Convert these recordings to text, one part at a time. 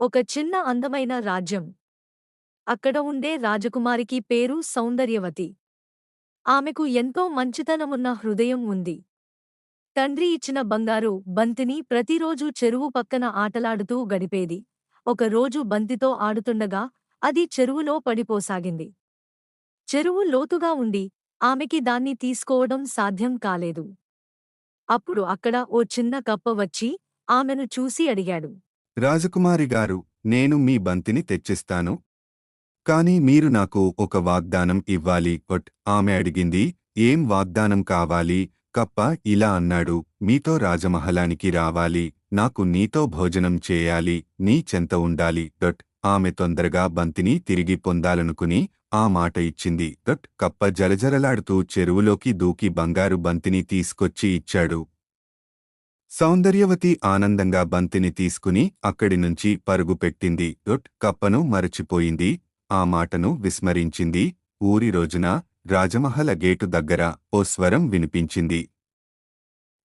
ఒక చిన్న అందమైన రాజ్యం. అక్కడ ఉండే రాజకుమారికి పేరు సౌందర్యవతి. ఆమెకు ఎంతో మంచితనమున్న హృదయం ఉంది. తండ్రి ఇచ్చిన బంగారు బంతిని ప్రతిరోజూ చెరువు పక్కన ఆటలాడుతూ గడిపేది. ఒకరోజు బంతితో ఆడుతుండగా అది చెరువులో పడిపోసాగింది. చెరువు లోతుగా ఉండి ఆమెకి దాన్ని తీసుకోవడం సాధ్యం కాలేదు. అప్పుడు అక్కడ ఓ చిన్న కప్ప వచ్చి ఆమెను చూసి అడిగాడు. రాజకుమారి గారు నేను మీ బంతిని తెచ్చిస్తాను. కాని మీరు నాకు ఒక వాగ్దానం ఇవ్వాలి. ఒట్ ఆమె అడిగింది ఏం వాగ్దానం కావాలి? కప్ప ఇలా అన్నాడు మీతో రాజమహలానికి రావాలి నాకు నీతో భోజనం చేయాలి నీ చెంత ఉండాలి. డొట్ ఆమె తొందరగా బంతిని తిరిగి పొందాలనుకుని ఆ మాట ఇచ్చింది. డొట్ కప్ప జలజలలాడుతూ చెరువులోకి దూకి బంగారు బంతిని తీసుకొచ్చి ఇచ్చాడు. సౌందర్యవతి ఆనందంగా బంతిని తీసుకుని అక్కడి నుంచి పరుగు పెట్టింది. డొట్ కప్పను మరచిపోయింది. ఆ మాటను విస్మరించింది. ఊరి రోజున రాజమహల గేటు దగ్గర ఓ స్వరం వినిపించింది.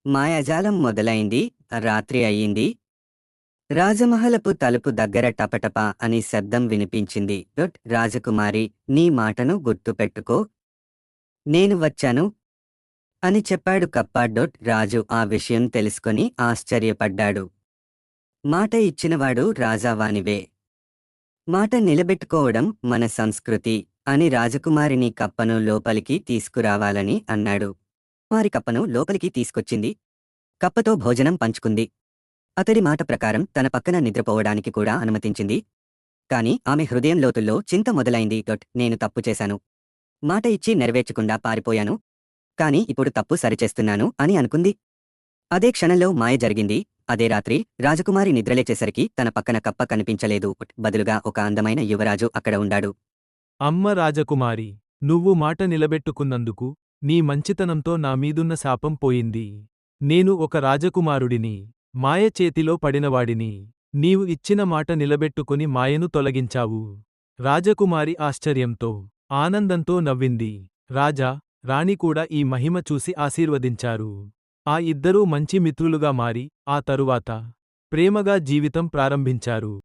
మాయాజాలం మొదలైంది. రాత్రి అయ్యింది. రాజమహలపు తలుపు దగ్గర టపటప అని శబ్దం వినిపించింది. డొట్ రాజకుమారి నీ మాటను గుర్తుపెట్టుకో. నేను వచ్చాను. అని చెప్పాడు కప్ప డొట్ రాజు ఆ విషయం తెలుసుకొని ఆశ్చర్యపడ్డాడు. మాట ఇచ్చినవాడు రాజావానివే. మాట నిలబెట్టుకోవడం మన సంస్కృతి అని రాజకుమారిని కప్పను లోపలికి తీసుకురావాలని అన్నాడు. వారి కప్పను లోపలికి తీసుకొచ్చింది. కప్పతో భోజనం పంచుకుంది. అతడి మాట ప్రకారం తన పక్కన నిద్రపోవడానికి కూడా అనుమతించింది. కాని ఆమె హృదయం లోతుల్లో చింత మొదలైంది. డొట్ నేను తప్పు చేశాను. మాట ఇచ్చి నెరవేర్చకుండా పారిపోయాను. కాని ఇప్పుడు తప్పు సరిచేస్తున్నాను అని అనుకుంది. అదే క్షణంలో మాయ జరిగింది. అదే రాత్రి రాజకుమారి నిద్రలేచేసరికి తన పక్కన కప్ప కనిపించలేదు. బదులుగా ఒక అందమైన యువరాజు అక్కడ ఉండాడు. అమ్మ రాజకుమారి నువ్వు మాట నిలబెట్టుకున్నందుకు నీ మంచితనంతో నా మీదున్న శాపం పోయింది. నేను ఒక రాజకుమారుడిని మాయ చేతిలో పడినవాడిని. నీవు ఇచ్చిన మాట నిలబెట్టుకుని మాయను తొలగించావు. రాజకుమారి ఆశ్చర్యంతో ఆనందంతో నవ్వింది. రాజా రాణి కూడా ఈ మహిమ చూసి ఆశీర్వదించారు. ఆ ఇద్దరూ మంచి మిత్రులుగా మారి ఆ తరువాత ప్రేమగా జీవితం ప్రారంభించారు.